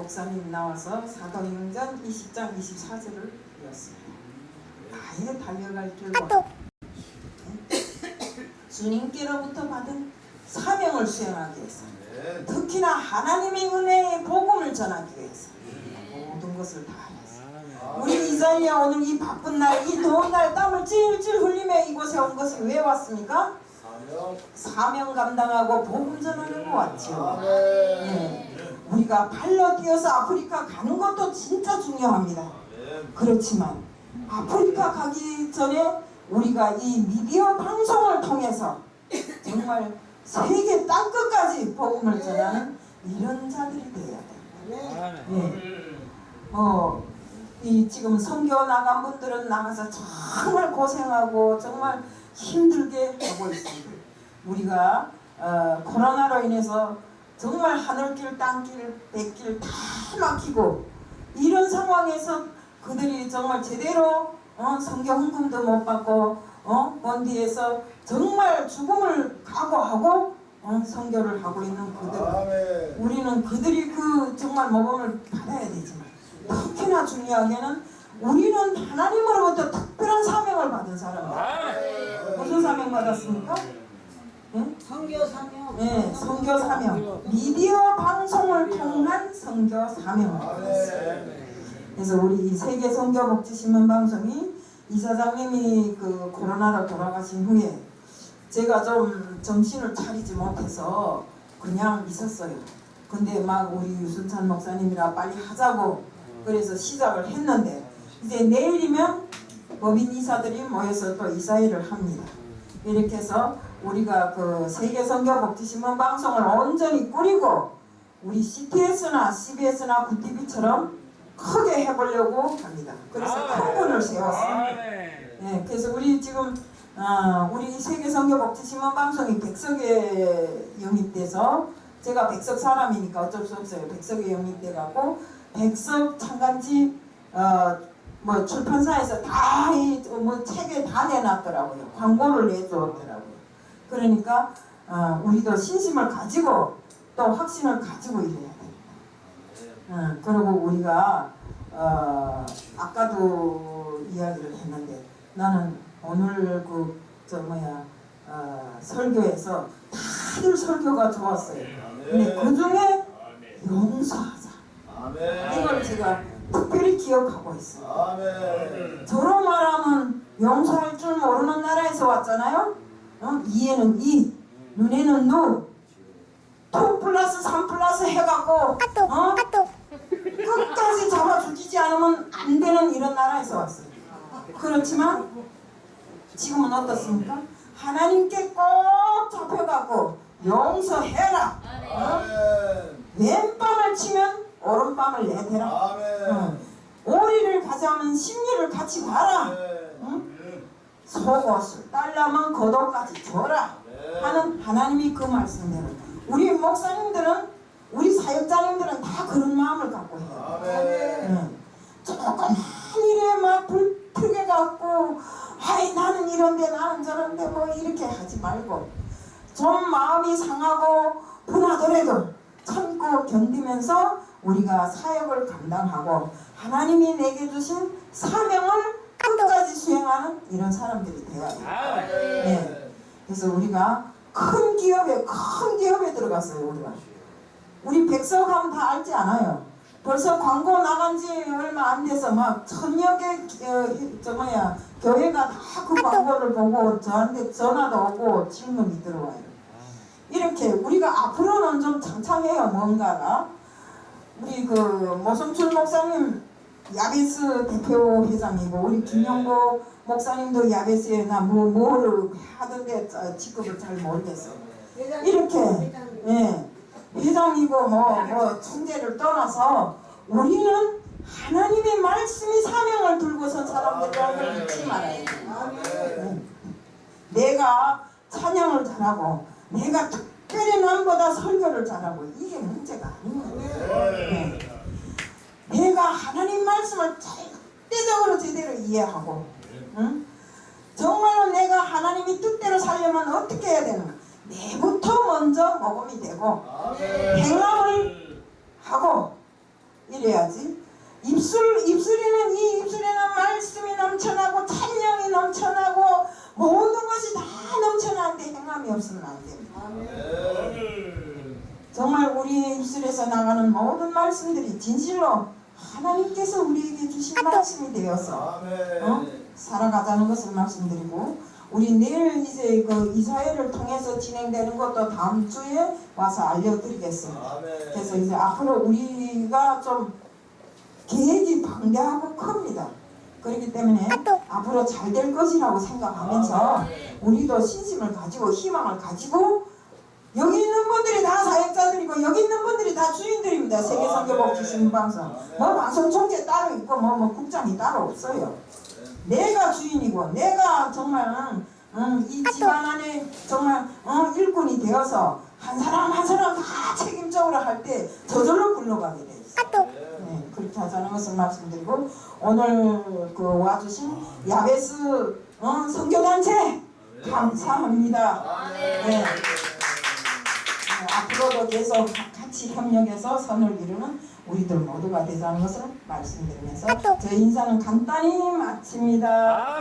목사님 나와서 사도행전 20장 24절을 읽었습니다. 아예 달려갈 줄 몰라. 주님께로부터 받은 사명을 수행하기 위해서 특히나 하나님의 은혜의 복음을 전하기 위해서 모든 것을 다 했어요. 우리 이자리아 오늘 이 바쁜 날, 이 더운 날 땀을 찔찔 흘리며 이곳에 온 것을 왜 왔습니까? 사명 감당하고 복음 전하려고 왔지요. 네. 우리가 발로 뛰어서 아프리카 가는 것도 진짜 중요합니다. 그렇지만 아프리카 가기 전에 우리가 이 미디어 방송을 통해서 정말 세계 땅끝까지 복음을 전하는 이런 자들이 되어야 됩니다. 예. 어, 이 지금 선교 나간 분들은 나가서 정말 고생하고 정말 힘들게 하고 있습니다. 우리가 어, 코로나로 인해서 정말 하늘길, 땅길, 백길 다 막히고 이런 상황에서 그들이 정말 제대로 어, 성경 헌금도 못 받고 어, 먼 뒤에서 정말 죽음을 각오하고 어, 선교를 하고 있는 그들 우리는 그들이 그 정말 모범을 받아야 되지만 특히나 중요하게는 우리는 하나님으로부터 특별한 사명을 받은 사람이다. 무슨 사명 받았습니까? 응? 성교 사명. 네, 선교 사명. 미디어 방송을 통한 선교 사명을 받았어요. 그래서 우리 이 세계 선교 복지 신문 방송이 이사장님이 그 코로나로 돌아가신 후에 제가 좀 정신을 차리지 못해서 그냥 있었어요. 근데 막 우리 유순찬 목사님이랑 빨리 하자고 그래서 시작을 했는데 이제 내일이면 법인 이사들이 모여서 또 이사회를 합니다. 이렇게 해서 우리가 그 세계 선교 복지 신문 방송을 온전히 꾸리고 우리 CTS나 CBS나 구TV처럼 크게 해보려고 합니다. 그래서 큰 분을 세웠습니다. 네, 그래서 우리 지금 어, 우리 세계 선교 복지 신문 방송이 백석에 영입돼서 제가 백석 사람이니까 어쩔 수 없어요. 백석에 영입돼 갖고 백석 창간지 어 뭐 출판사에서 다 이 뭐 책에 다 내놨더라고요. 광고를 내주었더라고요. 그러니까 어, 우리도 신심을 가지고 또 확신을 가지고 일해야 됩니다. 어, 그리고 우리가 어, 아까도 이야기를 했는데 나는 오늘 그 저 뭐야 어, 설교에서 다들 설교가 좋았어요. 근데 그 중에 용서하자 이걸 제가 특별히 기억하고 있어요. 저로 말하면 용서할 줄 모르는 나라에서 왔잖아요. 어? 이에는 이, 눈에는 눈, 2 플러스 3 플러스 해갖고 어? 끝까지 잡아 죽이지 않으면 안 되는 이런 나라에서 왔어요. 그렇지만 지금은 어떻습니까? 하나님께 꼭 잡혀갖고 용서해라. 어? 왼밤을 치면 오른밤을 내대라. 어. 오리를 가자면 심리를 같이 가라. 응? 속옷을 딸라면 겉옷까지 줘라. 하는 하나님이 그 말씀대로 우리 목사님들은 우리 사역자님들은 다 그런 마음을 갖고 해요. 응. 조그만 일에 막 불평해 갖고 아이 나는 이런데 나는 저런데 뭐 이렇게 하지 말고 좀 마음이 상하고 분하더라도 참고 견디면서 우리가 사역을 감당하고 하나님이 내게 주신 사명을 끝까지 수행하는 이런 사람들이 되어야 돼요. 네. 그래서 우리가 큰 기업에 큰 기업에 들어갔어요 우리가. 우리 백석하면 다 알지 않아요. 벌써 광고 나간 지 얼마 안 돼서 막 천여 개, 어, 저 뭐야, 교회가 다 그 광고를 보고 저한테 전화도 오고 질문이 들어와요. 이렇게 우리가 앞으로는 좀 창창해요, 뭔가가. 우리 그 모성출 목사님 야베스 대표 회장이고, 우리 김영보 목사님도 야베스에 나뭐 뭐를 하던데 저 직급을 잘 모르겠어요. 이렇게 예, 회장이고 뭐, 뭐 총재를 떠나서 우리는 하나님의 말씀이 사명을 들고 선 사람들이라는 걸 잊지 말아야 돼요. 예. 내가 찬양을 잘하고 내가 특별히 남보다 설교를 잘하고 이게 문제가 아닌 거예요. 예. 하나님 말씀을 절대적으로 제대로 이해하고 응? 정말로 내가 하나님이 뜻대로 살려면 어떻게 해야 되는가 내부터 먼저 모범이 되고 행함을 하고 이래야지. 입술 입술에는 이 입술에는 말씀이 넘쳐나고 찬양이 넘쳐나고 모든 것이 다 넘쳐나는데 행함이 없으면 안 됩니다. 정말 우리의 입술에서 나가는 모든 말씀들이 진실로 하나님께서 우리에게 주신 말씀이 되어서 어? 살아가자는 것을 말씀드리고 우리 내일 이제 그 이사회를 통해서 진행되는 것도 다음 주에 와서 알려드리겠습니다. 그래서 이제 앞으로 우리가 좀 계획이 방대하고 큽니다. 그렇기 때문에 앞으로 잘 될 것이라고 생각하면서 우리도 신심을 가지고 희망을 가지고 여기 있는 분들이 다 사역자들이고 여기 있는 분들이 다 주인들입니다. 세계 선교복지 신방송. 뭐 방송 총재 따로 있고 뭐, 뭐 국장이 따로 없어요. 내가 주인이고 내가 정말 음, 이 집안 안에 정말 어, 일꾼이 되어서 한 사람 한 사람 다 책임적으로 할때 저절로 굴러가게 돼 있어요. 네, 그렇게 하자는 것을 말씀드리고 오늘 그 와주신 야베스 어, 선교단체 감사합니다. 네. 네, 앞으로도 계속 같이 협력해서 선을 이루는 우리들 모두가 되자는 것을 말씀드리면서 제 인사는 간단히 마칩니다.